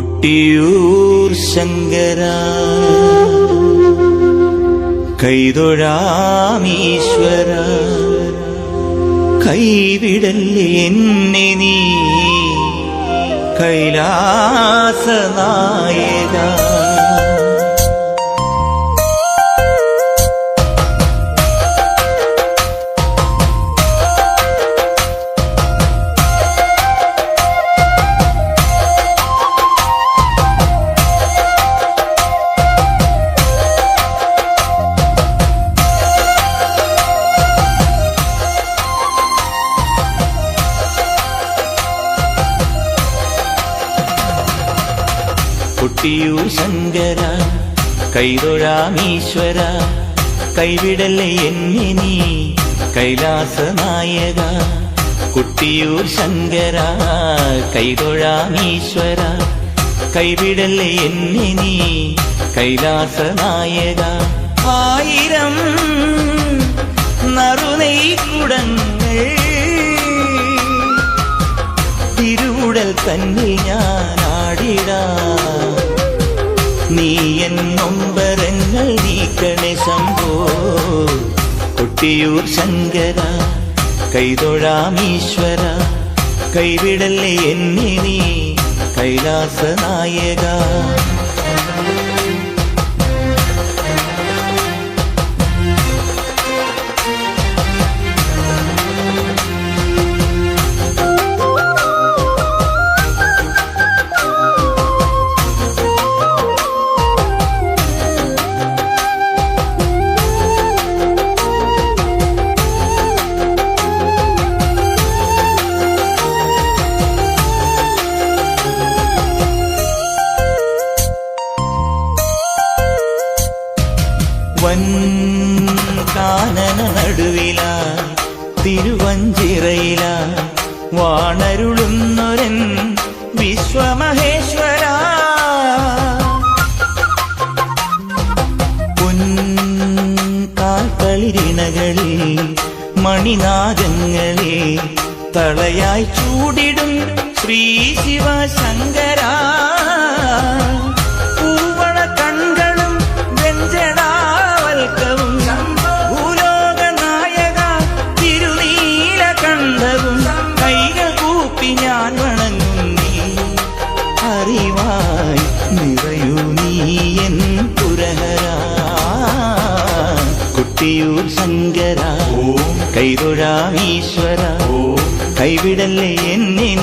കൊട്ടിയൂർ ശങ്കര. കൈതൊഴാമീശ്വര. കൈവിടല്ലേ എന്നെ നീ? കൈലാസനായക. കൊട്ടിയൂർ ശങ്കര കൈതൊഴാമീശ്വര കൈവിടല്ലേ എന്നെ നീ കൈലാസനായക. കുട്ടിയൂർ ശങ്കര കൈതൊഴാമീശ്വര കൈവിടല്ലേ എന്നെ നീ കൈലാസനായക. ആയിരം തിരുവുടൽ തന്നിൽ ഞാൻ ആടിടാ. നീ എൻ നൊമ്പരങ്ങൾ നീക്കണേ ശംഭോ. കൊട്ടിയൂർ ശങ്കര കൈതൊഴാമീശ്വര കൈവിടല്ലേ എന്നെ നീ കൈലാസനായക. വൻ കാനന നടുവില തിരുവഞ്ചിറയില വാണരുളുന്നൊരൻ വിശ്വമഹേശ്വര. പൊൻകാൽക്കളിരിണകളിൽ മണിനാഗങ്ങളെ തളയായി ചൂടിടും ശ്രീ ശിവശങ്കര. ഞാൻ വണങ്ങും നീ. അറിവായി നിറയൂ നീ എൻ പുരഹര. കുട്ടിയൂർ ശങ്കര. കൈതൊഴാമീശ്വര കൈവിടല്ലേ എന്നെ